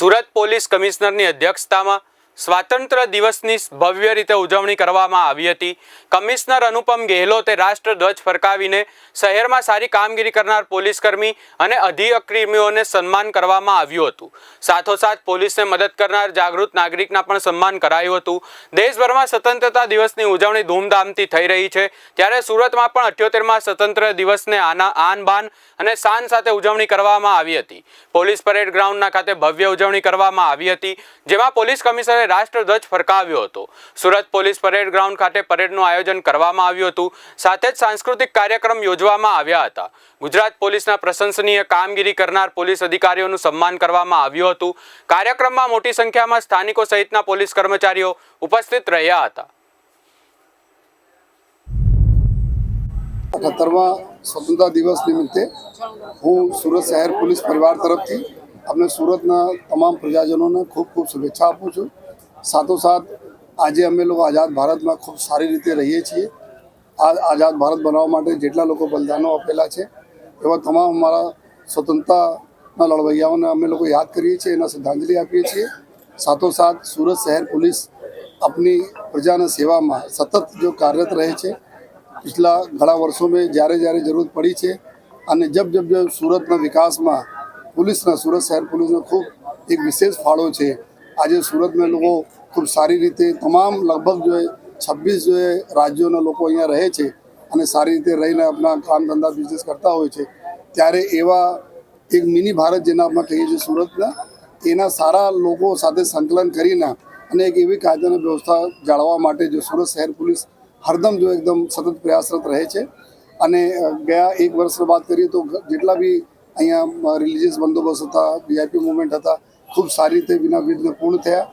Surat police કમિશનરની અધ્યક્ષતામાં સ્વાતંત્ર્ય દિવસની ભવ્ય રીતે ઉજવણી કરવામાં આવી હતી. કમિશનર અનુપમ ગેહલોતે રાષ્ટ્રધ્વજ ફરકાવીને શહેરમાં સારી કામગીરી કરનાર પોલીસકર્મી અને અધિકર્મીઓને સન્માન કરવામાં આવ્યું હતું. સાથોસાથ પોલીસને મદદ કરનાર જાગૃત નાગરિકના પણ સન્માન કરાયું હતું. દેશભરમાં સ્વતંત્રતા દિવસની ઉજવણી ધૂમધામથી થઈ રહી છે. ત્યારે સુરતમાં પણ અઠ્યોતેરમાં સ્વતંત્ર દિવસને આના આન બાન અને શાન સાથે ઉજવણી કરવામાં આવી હતી. પોલીસ પરેડ ગ્રાઉન્ડના ખાતે ભવ્ય ઉજવણી કરવામાં આવી હતી, જેમાં પોલીસ કમિશનરે રાષ્ટ્રધ્વજ ફરકાવ્યો હતો. સુરત પોલીસ પરેડ ગ્રાઉન્ડ ખાતે પરેડનું આયોજન કરવામાં આવ્યું હતું. સાથે જ સાંસ્કૃતિક કાર્યક્રમ યોજવામાં આવ્યા હતા. ગુજરાત પોલીસના પ્રશંસનીય કામગીરી કરનાર પોલીસ અધિકારીઓનું સન્માન કરવામાં આવ્યું હતું. કાર્યક્રમમાં મોટી સંખ્યામાં સ્થાનિકો સહિતના પોલીસ કર્મચારીઓ ઉપસ્થિત રહ્યા હતા. અઠ્ઠાત્તરમા સ્વતંત્રતા દિવસ નિમિત્તે હું સુરત શહેર પોલીસ પરિવાર તરફથી અમને સુરતના તમામ પ્રજાજનોને ખૂબ ખૂબ શુભેચ્છા આપું છું. સાથોસાથ આજે અમે લોકો આઝાદ ભારતમાં ખૂબ સારી રીતે રહીએ છીએ. આ આઝાદ ભારત બનાવવા માટે જેટલા લોકો બલિદાનો આપેલા છે, એવા તમામ અમારા સ્વતંત્રતાના લડવૈયાઓને અમે લોકો યાદ કરીએ છીએ, એના શ્રદ્ધાંજલિ આપીએ છીએ. સાથોસાથ સુરત શહેર પોલીસ આપની પ્રજાના સેવામાં સતત જો કાર્યરત રહે છે, પિછલા ઘણા વર્ષો મેં જ્યારે જ્યારે જરૂર પડી છે અને જબ જબ જબ સુરતના વિકાસમાં પોલીસના, સુરત શહેર પોલીસનો ખૂબ એક વિશેષ ફાળો છે આજે સુરતમાં લોકો ખૂબ સારી રીતે તમામ લગભગ જો છવ્વીસ જો રાજ્યોના લોકો અહીંયા રહે છે અને સારી રીતે રહીને આપણા કામ ધંધા બિઝનેસ કરતા હોય છે, ત્યારે એવા એક મિની ભારત જેના આપણે કહીએ છીએ સુરતના, એના સારા લોકો સાથે સંકલન કરીને અને એક એવી કાયદાની વ્યવસ્થા જાળવવા માટે જો સુરત શહેર પોલીસ હરદમ જો એકદમ સતત પ્રયાસરત રહે છે. અને ગયા એક વર્ષની વાત કરીએ તો જેટલા બી અહીંયા રિલિજિયસ બંદોબસ્ત હતા વીઆઈપી મુવમેન્ટ હતા ખૂબ સારી રીતે વિના વિઘ્ન પૂર્ણ થયા.